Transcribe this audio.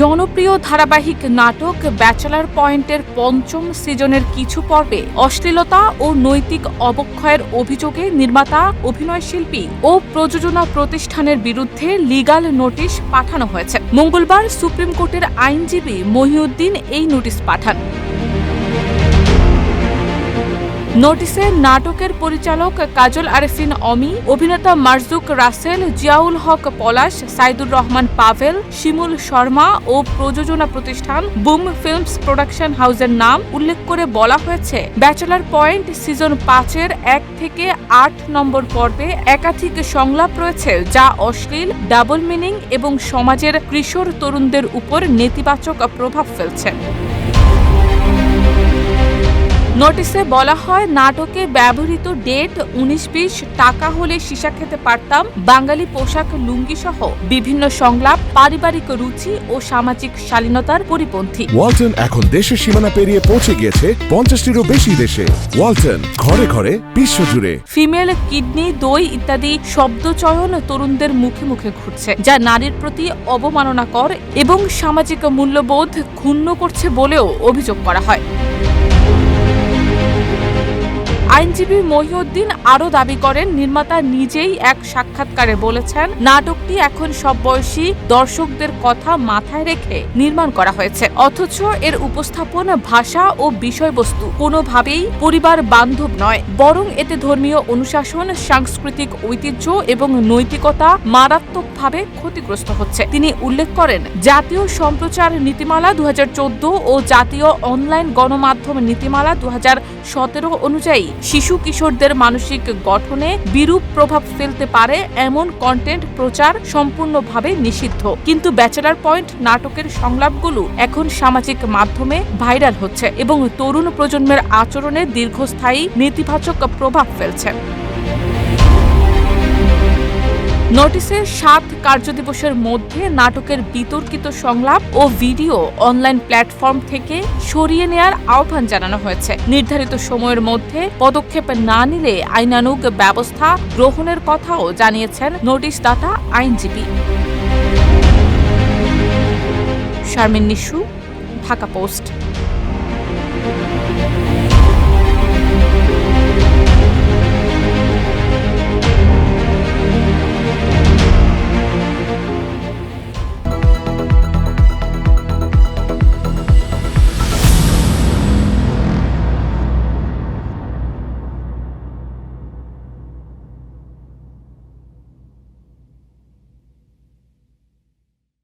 জনপ্রিয় ধারাবাহিক নাটক ব্যাচেলার পয়েন্টের পঞ্চম সিজনের কিছু পর্বে অশ্লীলতা ও নৈতিক অবক্ষয়ের অভিযোগে নির্মাতা অভিনয়শিল্পী ও প্রযোজনা প্রতিষ্ঠানের বিরুদ্ধে লিগাল নোটিশ পাঠানো হয়েছে। মঙ্গলবার সুপ্রিম কোর্টের আইনজীবী মহিউদ্দিন এই নোটিশ পাঠান। নোটিশে নাটকের পরিচালক কাজল আরেফিন অমি, অভিনেতা মারজুক রাসেল, জিয়াউল হক পলাশ, সাইদুর রহমান পাভেল, শিমুল শর্মা ও প্রযোজনা প্রতিষ্ঠান বুম ফিল্মস প্রোডাকশন হাউসের নাম উল্লেখ করে বলা হয়েছে। ব্যাচেলার পয়েন্ট সিজন পাঁচের এক থেকে আট নম্বর পর্বে একাধিক সংলাপ রয়েছে যা অশ্লীল, ডাবল মিনিং এবং সমাজের কিশোর তরুণদের উপর নেতিবাচক প্রভাব ফেলছে। নোটিশে বলা হয় নাটকে ব্যবহৃত ডেট উনিশ বিশ টাকা হলে সীসা খেতে পারতাম বাঙালি পোশাক লুঙ্গি সহ বিভিন্ন সংলাপ পারিবারিক রুচি ও সামাজিক শালীনতার পরিপন্থী। ওয়ালটন এখন দেশের সীমানা পেরিয়ে পৌঁছে গিয়েছে পঞ্চাশটিরও বেশি দেশে। ওয়ালটন ঘরে ঘরে বিশ্বজুড়ে ফিমেল কিডনি দই ইত্যাদি শব্দচয়ন তরুণদের মুখে মুখে ঘুরছে যা নারীর প্রতি অবমাননাকর এবং সামাজিক মূল্যবোধ ক্ষুণ্ণ করছে বলেও অভিযোগ করা হয়। আইনজীবী মহিউদ্দিন আরও দাবি করেন, নির্মাতা নিজেই এক সাক্ষাৎকারে বলেছেন, নাটকটি এখন সব বয়সী দর্শকদের কথা মাথায় রেখে নির্মাণ করা হয়েছে। অথচ এর উপস্থাপন ভাষা ও বিষয়বস্তু কোনোভাবেই পরিবার বান্ধব নয়, বরং এতে ধর্মীয় অনুশাসন, সাংস্কৃতিক ঐতিহ্য এবং নৈতিকতা মারাত্মকভাবে ক্ষতিগ্রস্ত হচ্ছে। তিনি উল্লেখ করেন, জাতীয় সম্প্রচার নীতিমালা দুই হাজার চোদ্দ ও জাতীয় অনলাইন গণমাধ্যম নীতিমালা দু হাজার সতেরো অনুযায়ী শিশু কিশোরদের মানসিক গঠনে বিরূপ প্রভাব ফেলতে পারে এমন কন্টেন্ট প্রচার সম্পূর্ণভাবে নিষিদ্ধ। কিন্তু ব্যাচেলার পয়েন্ট নাটকের সংলাপগুলো এখন সামাজিক মাধ্যমে ভাইরাল হচ্ছে এবং তরুণ প্রজন্মের আচরণে দীর্ঘস্থায়ী নেতিবাচক প্রভাব ফেলছে। নোটিশের সাত কার্যদিবসের মধ্যে নাটকের বিতর্কিত সংলাপ ও ভিডিও অনলাইন প্ল্যাটফর্ম থেকে সরিয়ে নেয়ার আহ্বান জানানো হয়েছে। নির্ধারিত সময়ের মধ্যে পদক্ষেপ না নিলে আইনানুগ ব্যবস্থা গ্রহণের কথাও জানিয়েছেন নোটিশদাতা আইনজীবী। শারমিন নিশু, ঢাকা পোস্ট।